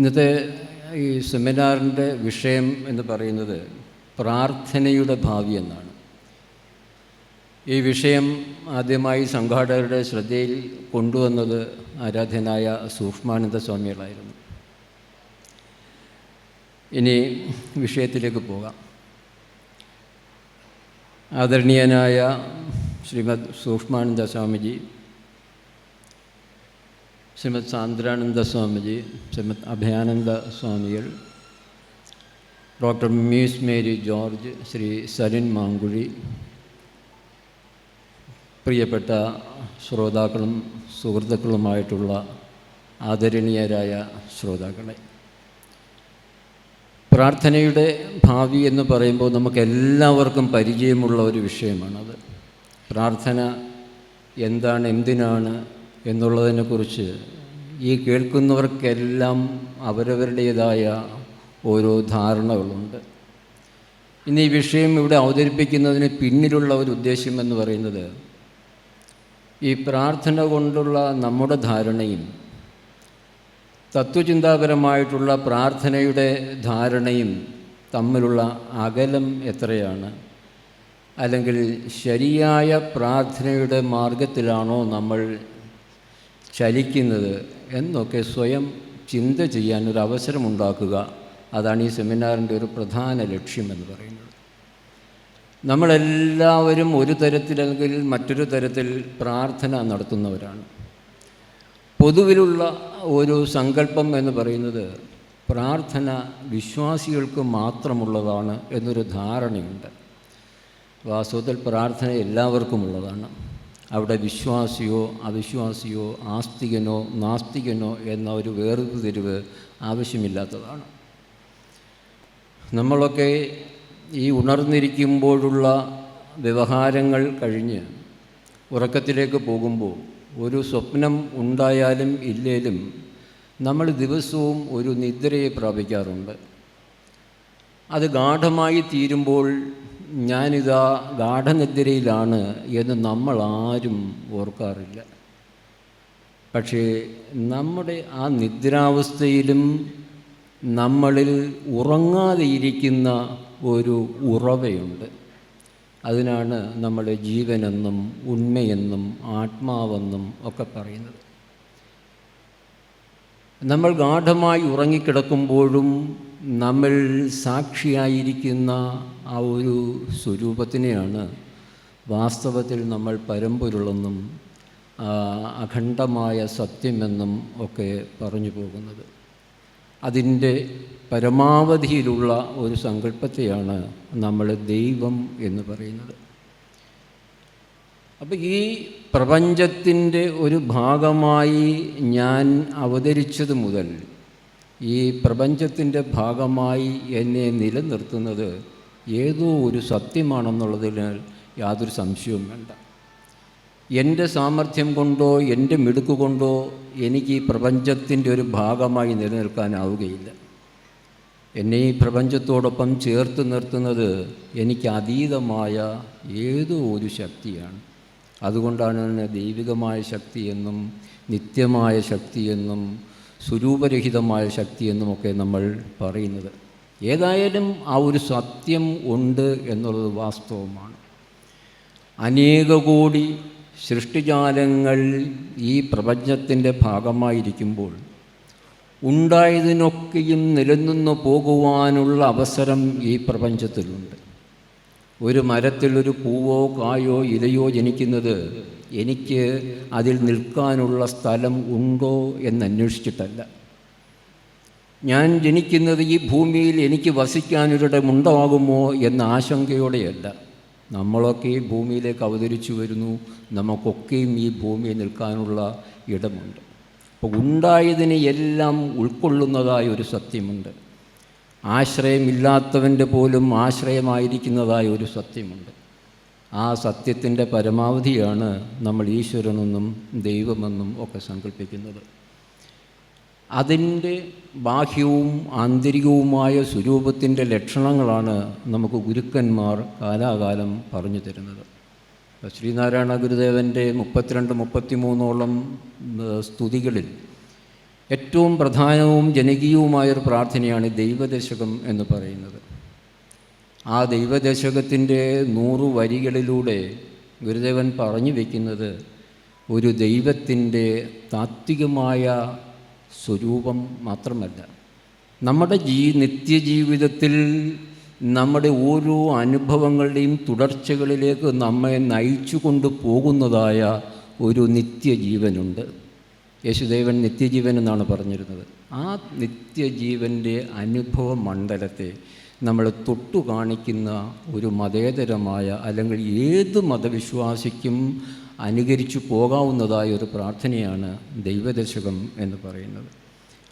ഇന്നത്തെ ഈ സെമിനാറിന്റെ വിഷയം എന്ന് പറയുന്നത് പ്രാർത്ഥനയുടെ ഭാവി എന്നാണ്. ഈ വിഷയം ആദ്യമായി സംഘാടകരുടെ ശ്രദ്ധയിൽ കൊണ്ടുവന്നത് ആരാധ്യനായ സൂക്ഷ്മാനന്ദ സ്വാമികളായിരുന്നു. ഇനി വിഷയത്തിലേക്ക് പോകാം. ആദരണീയനായ ശ്രീമദ് സൂക്ഷ്മാനന്ദ സ്വാമിജി ശ്രീമദ് സാന്ദ്രാനന്ദ സ്വാമിജി ശ്രീമദ് അഭയാനന്ദ സ്വാമികൾ doctor Muse Mary George Shri Sarin Mankuzhi പ്രിയപ്പെട്ട ശ്രോതാക്കളും സുഹൃത്തുക്കളുമായിട്ടുള്ള ആദരണീയരായ ശ്രോതാക്കളെ പ്രാർത്ഥനയുടെ ഭാവി എന്ന് പറയുമ്പോൾ നമുക്കെല്ലാവർക്കും പരിചയമുള്ള ഒരു വിഷയമാണത്. പ്രാർത്ഥന എന്താണ് എന്തിനാണ് എന്നുള്ളതിനെക്കുറിച്ച് ഈ കേൾക്കുന്നവർക്കെല്ലാം അവരവരുടേതായ ഓരോ ധാരണകളുണ്ട്. ഇനി ഈ വിഷയം ഇവിടെ അവതരിപ്പിക്കുന്നതിന് പിന്നിലുള്ള ഒരു ഉദ്ദേശ്യം എന്ന് പറയുന്നത് ഈ പ്രാർത്ഥന കൊണ്ടുള്ള നമ്മുടെ ധാരണയും തത്വചിന്താപരമായിട്ടുള്ള പ്രാർത്ഥനയുടെ ധാരണയും തമ്മിലുള്ള അകലം എത്രയാണ്? അല്ലെങ്കിൽ ശരിയായ പ്രാർത്ഥനയുടെ മാർഗത്തിലാണോ നമ്മൾ ചലിക്കുന്നത് എന്നൊക്കെ സ്വയം ചിന്ത ചെയ്യാൻ ഒരു അവസരമുണ്ടാക്കുക അതാണ് ഈ സെമിനാറിന്റെ ഒരു പ്രധാന ലക്ഷ്യമെന്ന് പറയുന്നത്. നമ്മളെല്ലാവരും ഒരു തരത്തിൽ അല്ലെങ്കിൽ മറ്റൊരു തരത്തിൽ പ്രാർത്ഥന നടത്തുന്നവരാണ്. പൊതുവിലുള്ള ഒരു സങ്കല്പം എന്ന് പറയുന്നത് പ്രാർത്ഥന വിശ്വാസികൾക്ക് മാത്രമുള്ളതാണ് എന്നൊരു ധാരണയുണ്ട്. വാസ്തവത്തിൽ പ്രാർത്ഥന എല്ലാവർക്കും ഉള്ളതാണ് അവിടെ വിശ്വാസിയോ അവിശ്വാസിയോ ആസ്തികനോ നാസ്തികനോ എന്ന ഒരു വേർതിരിവ് ആവശ്യമില്ലാത്തതാണ്. നമ്മളൊക്കെ ഈ ഉണർന്നിരിക്കുമ്പോഴുള്ള വ്യവഹാരങ്ങൾ കഴിഞ്ഞ് ഉറക്കത്തിലേക്ക് പോകുമ്പോൾ ഒരു സ്വപ്നം ഉണ്ടായാലും ഇല്ലേലും നമ്മൾ ദിവസവും ഒരു നിദ്രയെ പ്രാപിക്കാറുണ്ട്. അത് ഗാഠമായി തീരുമ്പോൾ ഞാനിതാ ഗാഠനിദ്രയിലാണ് എന്ന് നമ്മൾ ആരും ഓർക്കാറില്ല. പക്ഷേ നമ്മുടെ ആ നിദ്രാവസ്ഥയിലും നമ്മളിൽ ഉറങ്ങാതെ ഇരിക്കുന്ന ഒരു ഉറവയുണ്ട്. അതിനാണ് നമ്മുടെ ജീവനെന്നും ഉണ്മയെന്നും ആത്മാവെന്നും ഒക്കെ പറയുന്നത്. നമ്മൾ ഗാഠമായി ഉറങ്ങിക്കിടക്കുമ്പോഴും നമ്മൾ സാക്ഷിയായിരിക്കുന്ന ആ ഒരു സ്വരൂപത്തിനെയാണ് വാസ്തവത്തിൽ നമ്മൾ പരമ്പൊരുളെന്നും അഖണ്ഡമായ സത്യമെന്നും ഒക്കെ പറഞ്ഞു പോകുന്നത്. അതിന്റെ പരമാവധിയിലുള്ള ഒരു സങ്കല്പത്തെയാണ് നമ്മൾ ദൈവം എന്ന് പറയുന്നത്. അപ്പോൾ ഈ പ്രപഞ്ചത്തിന്റെ ഒരു ഭാഗമായി ഞാൻ അവതരിച്ചത് മുതൽ ഈ പ്രപഞ്ചത്തിന്റെ ഭാഗമായി എന്നെ നിലനിർത്തുന്നത് ഏതോ ഒരു സത്യമാണെന്നുള്ളതിനാൽ യാതൊരു സംശയവും വേണ്ട. എന്റെ സാമർഥ്യം കൊണ്ടോ എന്റെ മിടുക്ക് കൊണ്ടോ എനിക്ക് ഈ പ്രപഞ്ചത്തിന്റെ ഒരു ഭാഗമായി നിലനിൽക്കാനാവുകയില്ല. എന്നെ ഈ പ്രപഞ്ചത്തോടൊപ്പം ചേർത്ത് നിർത്തുന്നത് എനിക്ക് അതീതമായ ഏതോ ഒരു ശക്തിയാണ്. അതുകൊണ്ടാണ് എന്നെ ദൈവികമായ ശക്തിയെന്നും നിത്യമായ ശക്തിയെന്നും സ്വരൂപരഹിതമായ ശക്തി എന്നുമൊക്കെ നമ്മൾ പറയുന്നത്. ഏതായാലും ആ ഒരു സത്യം ഉണ്ട് എന്നുള്ളത് വാസ്തവമാണ്. അനേക കോടി സൃഷ്ടിജാലങ്ങൾ ഈ പ്രപഞ്ചത്തിന്റെ ഭാഗമായിരിക്കുമ്പോൾ ഉണ്ടായതിനൊക്കെയും നിലനിന്നു പോകുവാനുള്ള അവസരം ഈ പ്രപഞ്ചത്തിലുണ്ട്. ഒരു മരത്തിൽ ഒരു പൂവോ കായോ ഇലയോ ജനിക്കുന്നത് എനിക്ക് അതിൽ നിൽക്കാനുള്ള സ്ഥലം ഉണ്ടോ എന്നന്വേഷിച്ചിട്ടല്ല. ഞാൻ ജനിക്കുന്നത് ഈ ഭൂമിയിൽ എനിക്ക് വസിക്കാനൊരിടമുണ്ടാകുമോ എന്ന ആശങ്കയോടെയല്ല. നമ്മളൊക്കെ ഈ ഭൂമിയിലേക്ക് അവതരിച്ചു വരുന്നു. നമുക്കൊക്കെയും ഈ ഭൂമിയിൽ നിൽക്കാനുള്ള ഇടമുണ്ട്. അപ്പോൾ ഉണ്ടായതിനെ എല്ലാം ഉൾക്കൊള്ളുന്നതായ ഒരു സത്യമുണ്ട്. ആശ്രയമില്ലാത്തവന്റെ പോലും ആശ്രയമായിരിക്കുന്നതായ ഒരു സത്യമുണ്ട്. ആ സത്യത്തിന്റെ പരമാവധിയാണ് നമ്മൾ ഈശ്വരനെന്നും ദൈവമെന്നും ഒക്കെ സങ്കല്പിക്കുന്നത് അതിന്റെ ബാഹ്യവും ആന്തരികവുമായ സ്വരൂപത്തിന്റെ ലക്ഷണങ്ങളാണ് നമുക്ക് ഗുരുക്കന്മാർ കാലാകാലം പറഞ്ഞു തരുന്നത്. ശ്രീനാരായണ ഗുരുദേവന്റെ മുപ്പത്തിരണ്ട് മുപ്പത്തിമൂന്നോളം സ്തുതികളിൽ ഏറ്റവും പ്രധാനവും ജനകീയവുമായൊരു പ്രാർത്ഥനയാണ് ദൈവദശകം എന്ന് പറയുന്നത്. ആ ദൈവദശകത്തിന്റെ നൂറു വരികളിലൂടെ ഗുരുദേവൻ പറഞ്ഞു വയ്ക്കുന്നത് ഒരു ദൈവത്തിന്റെ താത്വികമായ സ്വരൂപം മാത്രമല്ല. നമ്മുടെ ജീ നിത്യജീവിതത്തിൽ നമ്മുടെ ഓരോ അനുഭവങ്ങളുടെയും തുടർച്ചകളിലേക്ക് നമ്മെ നയിച്ചു കൊണ്ടു പോകുന്നതായ ഒരു നിത്യജീവനുണ്ട്. യേശുദേവൻ നിത്യജീവൻ എന്നാണ് പറഞ്ഞിരുന്നത്. ആ നിത്യജീവന്റെ അനുഭവ മണ്ഡലത്തെ നമ്മൾ തൊട്ടു കാണിക്കുന്ന ഒരു മതേതരമായ അല്ലെങ്കിൽ ഏത് മതവിശ്വാസിക്കും അനുകരിച്ചു പോകാവുന്നതായ ഒരു പ്രാർത്ഥനയാണ് ദൈവദശകം എന്ന് പറയുന്നത്.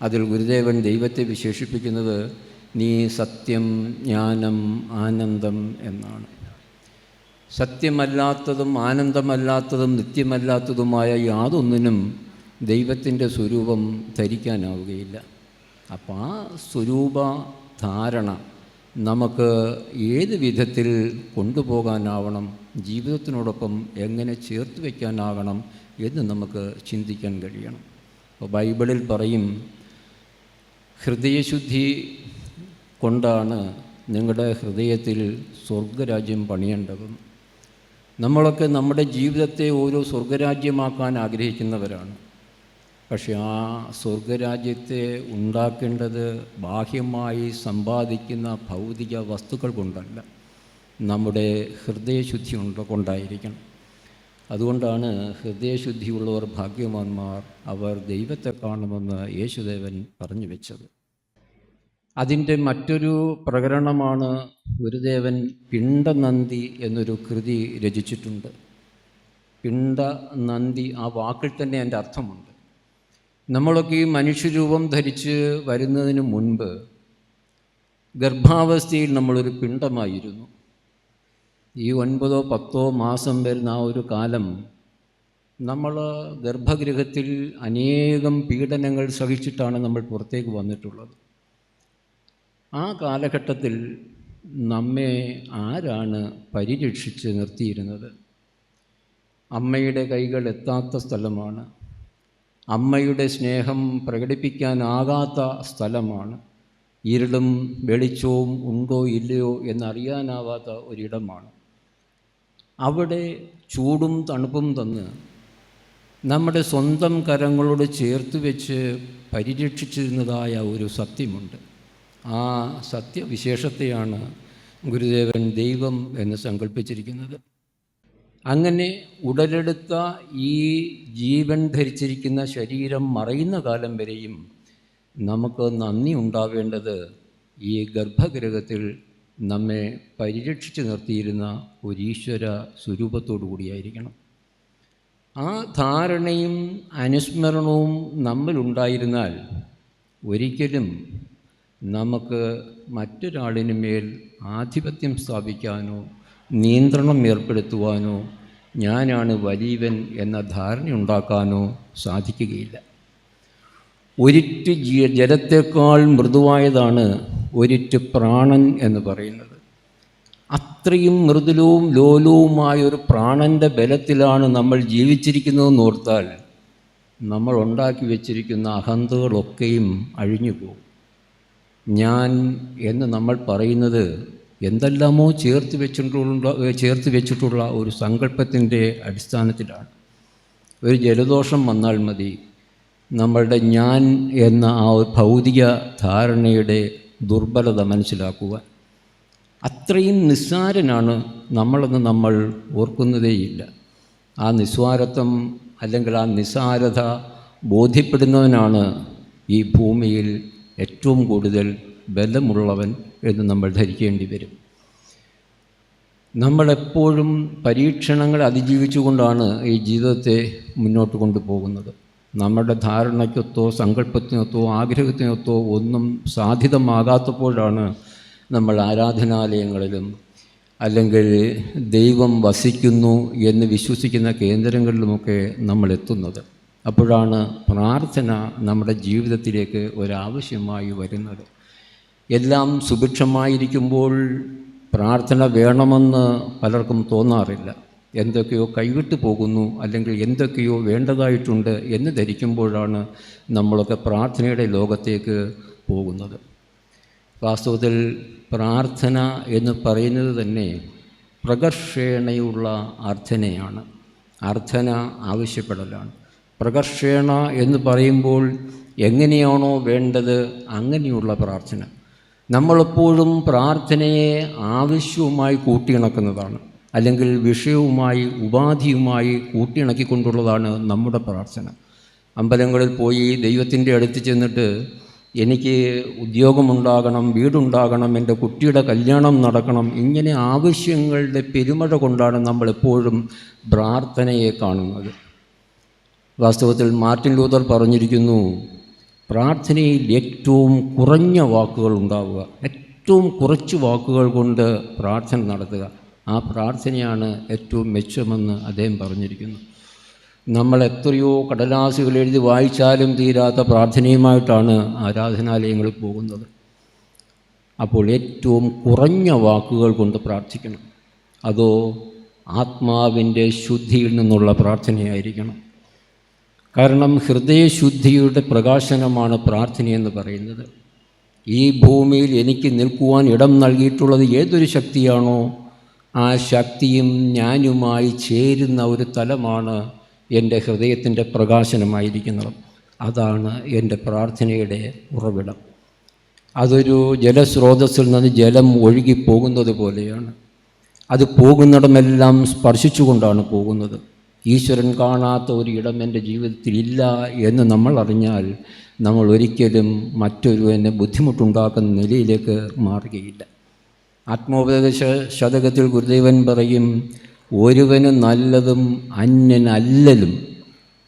അതിൽ ഗുരുദേവൻ ദൈവത്തെ വിശേഷിപ്പിക്കുന്നത് നീ സത്യം ജ്ഞാനം ആനന്ദം എന്നാണ്. സത്യമല്ലാത്തതും ആനന്ദമല്ലാത്തതും നിത്യമല്ലാത്തതുമായ യാതൊന്നിനും ദൈവത്തിന്റെ സ്വരൂപം ധരിക്കാനാവുകയില്ല. അപ്പോൾ ആ സ്വരൂപ ധാരണ നമുക്ക് ഏത് വിധത്തിൽ കൊണ്ടുപോകാനാവണം? ജീവിതത്തിനോടൊപ്പം എങ്ങനെ ചേർത്ത് വയ്ക്കാനാകണം എന്ന് നമുക്ക് ചിന്തിക്കാൻ കഴിയണം. അപ്പോൾ ബൈബിളിൽ പറയും ഹൃദയശുദ്ധി കൊണ്ടാണ് നിങ്ങളുടെ ഹൃദയത്തിൽ സ്വർഗരാജ്യം പണിയേണ്ടതും. നമ്മളൊക്കെ നമ്മുടെ ജീവിതത്തെ ഓരോ സ്വർഗരാജ്യമാക്കാൻ ആഗ്രഹിക്കുന്നവരാണ്. പക്ഷെ ആ സ്വർഗരാജ്യത്തെ ഉണ്ടാക്കേണ്ടത് ബാഹ്യമായി സമ്പാദിക്കുന്ന ഭൗതിക വസ്തുക്കൾ കൊണ്ടല്ല. നമ്മുടെ ഹൃദയശുദ്ധി ഉണ്ട കൊണ്ടായിരിക്കണം. അതുകൊണ്ടാണ് ഹൃദയശുദ്ധിയുള്ളവർ ഭാഗ്യവാന്മാർ അവർ ദൈവത്തെ കാണുമെന്ന് യേശുദേവൻ പറഞ്ഞു വെച്ചത്. അതിന്റെ മറ്റൊരു പ്രകരണമാണ് ഗുരുദേവൻ പിണ്ടനന്ദി എന്നൊരു കൃതി രചിച്ചിട്ടുണ്ട്. പിണ്ടനന്ദി ആ വാക്കിൽ തന്നെ എന്റെ അർത്ഥമുണ്ട്. നമ്മളൊക്കെ ഈ മനുഷ്യരൂപം ധരിച്ച് വരുന്നതിന് മുൻപ് ഗർഭാവസ്ഥയിൽ നമ്മളൊരു പിണ്ടമായിരുന്നു ഈ ഒൻപതോ പത്തോ മാസം വരുന്ന ആ ഒരു കാലം നമ്മൾ ഗർഭഗൃഹത്തിൽ അനേകം പീഡനങ്ങൾ സഹിച്ചിട്ടാണ് നമ്മൾ പുറത്തേക്ക് വന്നിട്ടുള്ളത്. ആ കാലഘട്ടത്തിൽ നമ്മെ ആരാണ് പരിരക്ഷിച്ച് നിർത്തിയിരുന്നത്? അമ്മയുടെ കൈകൾ എത്താത്ത സ്ഥലമാണ്. അമ്മയുടെ സ്നേഹം പ്രകടിപ്പിക്കാനാകാത്ത സ്ഥലമാണ്. ഇരുളും വെളിച്ചവും ഉണ്ടോ ഇല്ലയോ എന്നറിയാനാവാത്ത ഒരിടമാണ്. അവിടെ ചൂടും തണുപ്പും തന്ന് നമ്മുടെ സ്വന്തം കരങ്ങളോട് ചേർത്ത് വെച്ച് പരിരക്ഷിച്ചിരുന്നതായ ഒരു സത്യമുണ്ട്. ആ സത്യവിശേഷത്തെയാണ് ഗുരുദേവൻ ദൈവം എന്ന് സങ്കല്പിച്ചിരിക്കുന്നത് അങ്ങനെ ഉടലെടുത്ത ഈ ജീവൻ ധരിച്ചിരിക്കുന്ന ശരീരം മറയുന്ന കാലം വരെയും നമുക്ക് നന്ദി ഉണ്ടാവേണ്ടത് ഈ ഗർഭഗ്രഹത്തിൽ നമ്മെ പരിരക്ഷിച്ചു നിർത്തിയിരുന്ന ഒരു ഈശ്വര സ്വരൂപത്തോടു കൂടിയായിരിക്കണം. ആ ധാരണയും അനുസ്മരണവും നമ്മിലുണ്ടായിരുന്നാൽ ഒരിക്കലും നമുക്ക് മറ്റൊരാളിന് മേൽ ആധിപത്യം സ്ഥാപിക്കാനോ നിയന്ത്രണം ഏർപ്പെടുത്തുവാനോ ഞാനാണ് വലിയവൻ എന്ന ധാരണ ഉണ്ടാക്കാനോ സാധിക്കുകയില്ല. ഒരിറ്റ് ജലത്തേക്കാൾ മൃദുവായതാണ് ഒരിറ്റ് പ്രാണൻ എന്ന് പറയുന്നത്. അത്രയും മൃദുലവും ലോലവുമായ ഒരു പ്രാണന്റെ ബലത്തിലാണ് നമ്മൾ ജീവിച്ചിരിക്കുന്നതെന്ന് ഓർത്താൽ നമ്മൾ ഉണ്ടാക്കി വച്ചിരിക്കുന്ന അഹന്തകളൊക്കെയും അഴിഞ്ഞു പോകും ഞാൻ എന്ന് നമ്മൾ പറയുന്നത് എന്തെല്ലാമോ ചേർത്ത് വെച്ചിട്ടുള്ള ചേർത്ത് വെച്ചിട്ടുള്ള ഒരു സങ്കല്പത്തിന്റെ അടിസ്ഥാനത്തിലാണ്. ഒരു ജലദോഷം വന്നാൽ മതി. നമ്മളുടെ ഞാൻ എന്ന ആ ഭൗതിക ധാരണയുടെ ദുർബലത മനസ്സിലാക്കുക. അത്രയും നിസ്സാരനാണ് നമ്മളെന്ന് നമ്മൾ ഓർക്കുന്നതേയില്ല. ആ നിസ്വാരത്വം അല്ലെങ്കിൽ ആ നിസ്സാരത ബോധ്യപ്പെടുന്നവനാണ് ഈ ഭൂമിയിൽ ഏറ്റവും കൂടുതൽ ബലമുള്ളവൻ എന്ന് നമ്മൾ ധരിക്കേണ്ടി വരും. നമ്മളെപ്പോഴും പരീക്ഷണങ്ങൾ അതിജീവിച്ചുകൊണ്ടാണ് ഈ ജീവിതത്തെ മുന്നോട്ട് കൊണ്ടുപോകുന്നത്. നമ്മുടെ ധാരണയ്ക്കൊത്തോ സങ്കല്പത്തിനൊത്തോ ആഗ്രഹത്തിനൊത്തോ ഒന്നും സാധ്യതമാകാത്തപ്പോഴാണ് നമ്മൾ ആരാധനാലയങ്ങളിലും അല്ലെങ്കിൽ ദൈവം വസിക്കുന്നു എന്ന് വിശ്വസിക്കുന്ന കേന്ദ്രങ്ങളിലുമൊക്കെ നമ്മൾ എത്തുന്നത്. അപ്പോഴാണ് പ്രാർത്ഥന നമ്മുടെ ജീവിതത്തിലേക്ക് ഒരാവശ്യമായി വരുന്നത്. എല്ലാം സുഭിക്ഷമായിരിക്കുമ്പോൾ പ്രാർത്ഥന വേണമെന്ന് പലർക്കും തോന്നാറില്ല. എന്തൊക്കെയോ കൈവിട്ടു പോകുന്നു അല്ലെങ്കിൽ എന്തൊക്കെയോ വേണ്ടതായിട്ടുണ്ട് എന്ന് ധരിക്കുമ്പോഴാണ് നമ്മളൊക്കെ പ്രാർത്ഥനയുടെ ലോകത്തേക്ക് പോകുന്നത്. വാസ്തവത്തിൽ പ്രാർത്ഥന എന്ന് പറയുന്നത് തന്നെ പ്രകർഷേണയുള്ള അർത്ഥനയാണ്. അർത്ഥന ആവശ്യപ്പെടലാണ്. പ്രകർഷേണ എന്ന് പറയുമ്പോൾ എങ്ങനെയാണോ വേണ്ടത് അങ്ങനെയുള്ള പ്രാർത്ഥന. നമ്മളെപ്പോഴും പ്രാർത്ഥനയെ ആവശ്യവുമായി കൂട്ടിയിണക്കുന്നതാണ്. അല്ലെങ്കിൽ വിഷയവുമായി ഉപാധിയുമായി കൂട്ടിയിണക്കിക്കൊണ്ടുള്ളതാണ് നമ്മുടെ പ്രാർത്ഥന. അമ്പലങ്ങളിൽ പോയി ദൈവത്തിന്റെ അടുത്ത് ചെന്നിട്ട് എനിക്ക് ഉദ്യോഗമുണ്ടാകണം വീടുണ്ടാകണം എന്റെ കുട്ടിയുടെ കല്യാണം നടക്കണം ഇങ്ങനെ ആവശ്യങ്ങളുടെ പെരുമഴ കൊണ്ടാണ് നമ്മളെപ്പോഴും പ്രാർത്ഥനയെ കാണുന്നത്. വാസ്തവത്തിൽ മാർട്ടിൻ ലൂതർ പറഞ്ഞിരിക്കുന്നു പ്രാർത്ഥനയിൽ ഏറ്റവും കുറഞ്ഞ വാക്കുകൾ ഉണ്ടാവുക. ഏറ്റവും കുറച്ച് വാക്കുകൾ കൊണ്ട് പ്രാർത്ഥന നടത്തുക. ആ പ്രാർത്ഥനയാണ് ഏറ്റവും മെച്ചമെന്ന് അദ്ദേഹം പറഞ്ഞിരിക്കുന്നു. നമ്മൾ എത്രയോ കടലാസുകൾ എഴുതി വായിച്ചാലും തീരാത്ത പ്രാർത്ഥനയുമായിട്ടാണ് ആരാധനാലയങ്ങളിൽ പോകുന്നത്. അപ്പോൾ ഏറ്റവും കുറഞ്ഞ വാക്കുകൾ കൊണ്ട് പ്രാർത്ഥിക്കണം. അതോ ആത്മാവിന്റെ ശുദ്ധിയിൽ നിന്നുള്ള പ്രാർത്ഥനയായിരിക്കണം. കാരണം ഹൃദയശുദ്ധിയുടെ പ്രകാശനമാണ് പ്രാർത്ഥനയെന്ന് പറയുന്നത്. ഈ ഭൂമിയിൽ എനിക്ക് നിൽക്കുവാൻ ഇടം നൽകിയിട്ടുള്ളത് ഏതൊരു ശക്തിയാണോ ആ ശക്തിയും ഞാനുമായി ചേരുന്ന ഒരു തലമാണ് എന്റെ ഹൃദയത്തിന്റെ പ്രകാശനമായിരിക്കുന്നത്. അതാണ് എന്റെ പ്രാർത്ഥനയുടെ ഉറവിടം. അതൊരു ജലസ്രോതസ്സിൽ നിന്ന് ജലം ഒഴുകി പോകുന്നത് പോലെയാണ്. അത് പോകുന്നിടമെല്ലാം സ്പർശിച്ചുകൊണ്ടാണ് പോകുന്നത്. ഈശ്വരൻ കാണാത്ത ഒരു ഇടം എന്റെ ജീവിതത്തിൽ ഇല്ല എന്ന് നമ്മൾ അറിഞ്ഞാൽ നമ്മൾ ഒരിക്കലും മറ്റൊരുവന് ബുദ്ധിമുട്ടുണ്ടാക്കുന്ന നിലയിലേക്ക് മാറുകയില്ല. ആത്മോപദേശ ശതകത്തിൽ ഗുരുദേവൻ പറയും ഒരുവന് നല്ലതും അന്യനല്ലലും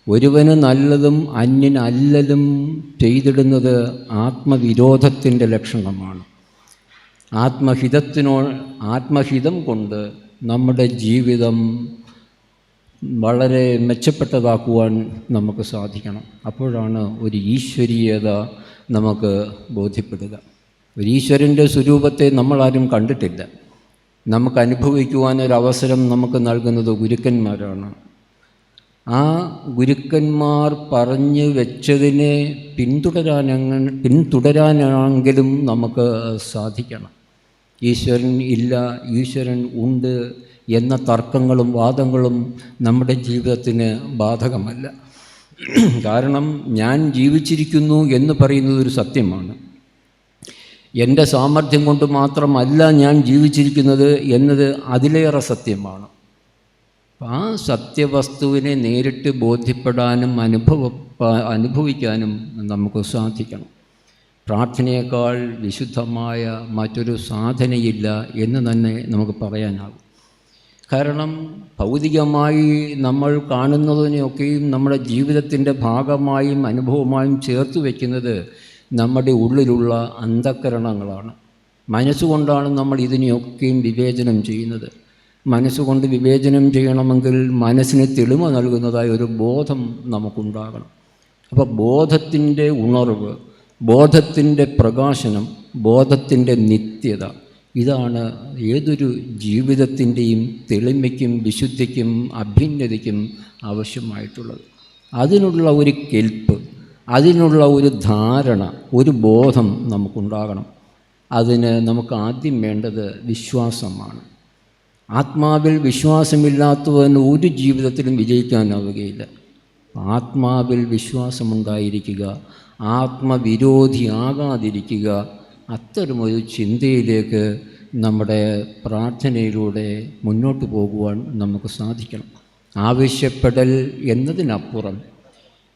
ഒരുവന് നല്ലതും അന്യനല്ലലും ചെയ്തിടുന്നത് ആത്മവിരോധത്തിന്റെ ലക്ഷണമാണ്. ആത്മഹിതത്തിനോ ആത്മഹിതം കൊണ്ട് നമ്മുടെ ജീവിതം വളരെ മെച്ചപ്പെട്ടതാക്കുവാൻ നമുക്ക് സാധിക്കണം. അപ്പോഴാണ് ഒരു ഈശ്വരീയത നമുക്ക് ബോധ്യപ്പെടുക. ഒരു ഈശ്വരന്റെ സ്വരൂപത്തെ നമ്മളാരും കണ്ടിട്ടില്ല. നമുക്ക് അനുഭവിക്കുവാനൊരവസരം നമുക്ക് നൽകുന്നത് ഗുരുക്കന്മാരാണ്. ആ ഗുരുക്കന്മാർ പറഞ്ഞു വെച്ചതിനെ പിന്തുടരാനങ്ങ പിന്തുടരാനാണെങ്കിലും നമുക്ക് സാധിക്കണം. ഈശ്വരൻ ഇല്ല ഈശ്വരൻ ഉണ്ട് എന്ന തർക്കങ്ങളും വാദങ്ങളും നമ്മുടെ ജീവിതത്തിന് ബാധകമല്ല. കാരണം ഞാൻ ജീവിച്ചിരിക്കുന്നു എന്ന് പറയുന്നത് ഒരു സത്യമാണ്. എന്റെ സാമർഥ്യം കൊണ്ട് മാത്രമല്ല ഞാൻ ജീവിച്ചിരിക്കുന്നത് എന്നത് അതിലേറെ സത്യമാണ്. ആ സത്യവസ്തുവിനെ നേരിട്ട് ബോധ്യപ്പെടാനും അനുഭവ അനുഭവിക്കാനും നമുക്ക് സാധിക്കണം. പ്രാർത്ഥനയേക്കാൾ വിശുദ്ധമായ മറ്റൊരു സാധനയില്ല എന്ന് തന്നെ നമുക്ക് പറയാനാകും. കാരണം ഭൗതികമായി നമ്മൾ കാണുന്നതിനെയൊക്കെയും നമ്മുടെ ജീവിതത്തിന്റെ ഭാഗമായും അനുഭവമായും ചേർത്ത് വയ്ക്കുന്നത് നമ്മുടെ ഉള്ളിലുള്ള അന്ധക്കരണങ്ങളാണ് മനസ്സുകൊണ്ടാണ് നമ്മൾ ഇതിനെയൊക്കെയും വിവേചനം ചെയ്യുന്നത്. മനസ്സുകൊണ്ട് വിവേചനം ചെയ്യണമെങ്കിൽ മനസ്സിന് തെളിമ നൽകുന്നതായ ഒരു ബോധം നമുക്കുണ്ടാകണം. അപ്പോൾ ബോധത്തിന്റെ ഉണർവ് ബോധത്തിന്റെ പ്രകാശനം ബോധത്തിന്റെ നിത്യത ഇതാണ് ഏതൊരു ജീവിതത്തിന്റെയും തെളിമയ്ക്കും വിശുദ്ധിക്കും അഭിന്നതയ്ക്കും ആവശ്യമായിട്ടുള്ളത്. അതിനുള്ള ഒരു കെൽപ്പ് അതിനുള്ള ഒരു ധാരണ ഒരു ബോധം നമുക്കുണ്ടാകണം. അതിന് നമുക്ക് ആദ്യം വേണ്ടത് വിശ്വാസമാണ്. ആത്മാവിൽ വിശ്വാസമില്ലാത്തവന് ഒരു ജീവിതത്തിലും വിജയിക്കാനാവുകയില്ല. ആത്മാവിൽ വിശ്വാസമുണ്ടായിരിക്കുക ആത്മവിരോധിയാകാതിരിക്കുക അത്തരമൊരു ചിന്തയിലേക്ക് നമ്മുടെ പ്രാർത്ഥനയിലൂടെ മുന്നോട്ട് പോകുവാൻ നമുക്ക് സാധിക്കണം. ആവശ്യപ്പെടൽ എന്നതിനപ്പുറം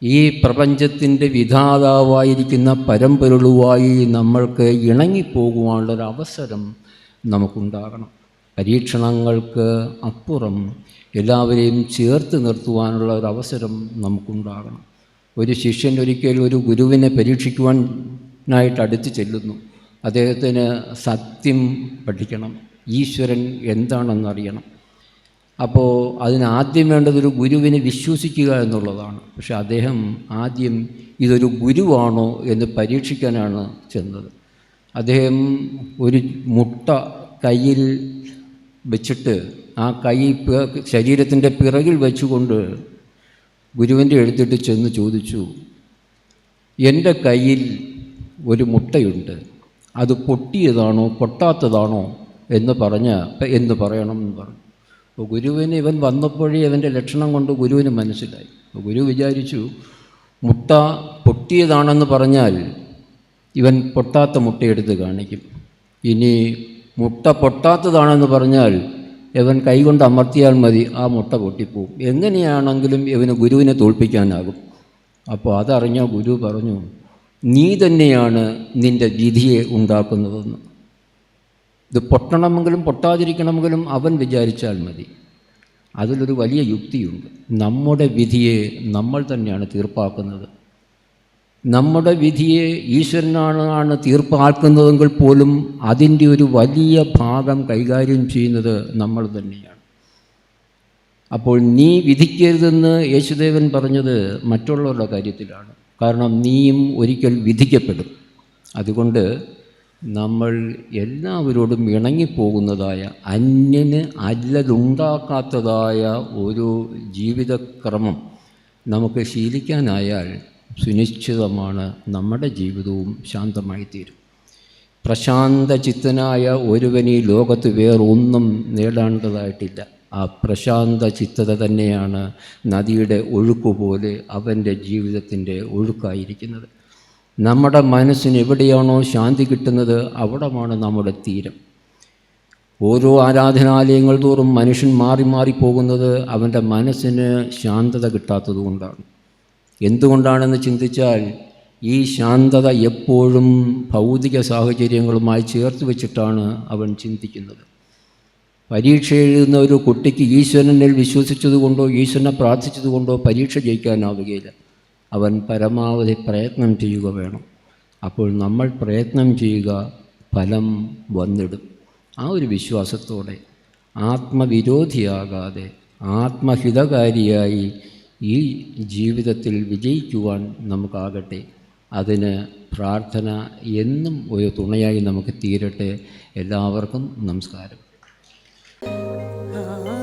ഈ പ്രപഞ്ചത്തിന്റെ വിധാതാവായിരിക്കുന്ന പരമ്പൊരുളുവായി നമ്മൾക്ക് ഇണങ്ങിപ്പോകുവാനുള്ളൊരു അവസരം നമുക്കുണ്ടാകണം. പരീക്ഷണങ്ങൾക്ക് അപ്പുറം എല്ലാവരെയും ചേർത്ത് നിർത്തുവാനുള്ള ഒരു അവസരം നമുക്കുണ്ടാകണം. ഒരു ശിഷ്യൻ ഒരിക്കലും ഒരു ഗുരുവിനെ പരീക്ഷിക്കുവാനായിട്ട് അടുത്ത് ചെല്ലുന്നു. അദ്ദേഹത്തിന് സത്യം പഠിക്കണം. ഈശ്വരൻ എന്താണെന്ന് അറിയണം അപ്പോൾ അതിനാദ്യം വേണ്ടത് ഒരു ഗുരുവിനെ വിശ്വസിക്കുക എന്നുള്ളതാണ്. പക്ഷെ അദ്ദേഹം ആദ്യം ഇതൊരു ഗുരുവാണോ എന്ന് പരീക്ഷിക്കാനാണ് ചെന്നത്. അദ്ദേഹം ഒരു മുട്ട കയ്യിൽ വെച്ചിട്ട് ആ കൈ ശരീരത്തിന്റെ പിറകിൽ വെച്ചുകൊണ്ട് ഗുരുവിന്റെ എടുത്തിട്ട് ചെന്ന് ചോദിച്ചു എന്റെ കയ്യിൽ ഒരു മുട്ടയുണ്ട്. അത് പൊട്ടിയതാണോ പൊട്ടാത്തതാണോ എന്ന് പറഞ്ഞ് എന്ന് പറയണം എന്ന് പറഞ്ഞു. അപ്പോൾ ഗുരുവിന് ഇവൻ വന്നപ്പോഴേ അവന്റെ ലക്ഷണം കൊണ്ട് ഗുരുവിന് മനസ്സിലായി. ഗുരു വിചാരിച്ചു മുട്ട പൊട്ടിയതാണെന്ന് പറഞ്ഞാൽ ഇവൻ പൊട്ടാത്ത മുട്ടയെടുത്ത് കാണിക്കും. ഇനി മുട്ട പൊട്ടാത്തതാണെന്ന് പറഞ്ഞാൽ ഇവൻ കൈകൊണ്ട് അമർത്തിയാൽ മതി ആ മുട്ട പൊട്ടിപ്പോവും. എങ്ങനെയാണെങ്കിലും ഇവന് ഗുരുവിനെ തോൽപ്പിക്കാനാകും. അപ്പോൾ അതറിഞ്ഞ ഗുരു പറഞ്ഞു നീ തന്നെയാണ് നിന്റെ വിധിയെ ഉണ്ടാക്കുന്നതെന്ന്. ഇത് പൊട്ടണമെങ്കിലും പൊട്ടാതിരിക്കണമെങ്കിലും അവൻ വിചാരിച്ചാൽ മതി. അതിലൊരു വലിയ യുക്തിയുണ്ട്. നമ്മുടെ വിധിയെ നമ്മൾ തന്നെയാണ് തീർപ്പാക്കുന്നത്. നമ്മുടെ വിധിയെ ഈശ്വരനാണ് തീർപ്പാക്കുന്നതെങ്കിൽ പോലും അതിന്റെ ഒരു വലിയ ഭാഗം കൈകാര്യം ചെയ്യുന്നത് നമ്മൾ തന്നെയാണ്. അപ്പോൾ നീ വിധിക്കരുതെന്ന് യേശുദേവൻ പറഞ്ഞത് മറ്റുള്ളവരുടെ കാര്യത്തിലാണ്. കാരണം നീയും ഒരിക്കൽ വിധിക്കപ്പെടും. അതുകൊണ്ട് നമ്മൾ എല്ലാവരോടും ഇണങ്ങിപ്പോകുന്നതായ അന്യന് അല്ലതുണ്ടാക്കാത്തതായ ഒരു ജീവിതക്രമം നമുക്ക് ശീലിക്കാനായാൽ സുനിശ്ചിതമാണ് നമ്മുടെ ജീവിതവും ശാന്തമായി തീരും പ്രശാന്ത ചിത്തനായ ഒരുവൻ ലോകത്ത് വേറൊന്നും നേടേണ്ടതായിട്ടില്ല. ആ പ്രശാന്ത ചിത്തത തന്നെയാണ് നദിയുടെ ഒഴുക്ക് പോലെ അവന്റെ ജീവിതത്തിന്റെ ഒഴുക്കായിരിക്കുന്നത്. നമ്മുടെ മനസ്സിന് എവിടെയാണോ ശാന്തി കിട്ടുന്നത് അവിടമാണ് നമ്മുടെ തീരം. ഓരോ ആരാധനാലയങ്ങൾ തോറും മനുഷ്യൻ മാറി മാറി പോകുന്നത് അവന്റെ മനസ്സിന് ശാന്തത കിട്ടാത്തത് കൊണ്ടാണ്. എന്തുകൊണ്ടാണെന്ന് ചിന്തിച്ചാൽ ഈ ശാന്തത എപ്പോഴും ഭൗതിക സാഹചര്യങ്ങളുമായി ചേർത്ത് വെച്ചിട്ടാണ് അവൻ ചിന്തിക്കുന്നത്. പരീക്ഷ എഴുതുന്ന ഒരു കുട്ടിക്ക് ഈശ്വരനിൽ വിശ്വസിച്ചതുകൊണ്ടോ ഈശ്വരനെ പ്രാർത്ഥിച്ചതുകൊണ്ടോ പരീക്ഷ ജയിക്കാനാവുകയില്ല. അവൻ പരമാവധി പ്രയത്നം ചെയ്യുക വേണം. അപ്പോൾ നമ്മൾ പ്രയത്നം ചെയ്യുക ഫലം വന്നിടും. ആ ഒരു വിശ്വാസത്തോടെ ആത്മവിരോധിയാകാതെ ആത്മഹിതകാരിയായി ഈ ജീവിതത്തിൽ വിജയിക്കുവാൻ നമുക്കാകട്ടെ. അതിന് പ്രാർത്ഥന എന്നും ഒരു തുണയായി നമുക്ക് തീരട്ടെ. എല്ലാവർക്കും നമസ്കാരം. 啊。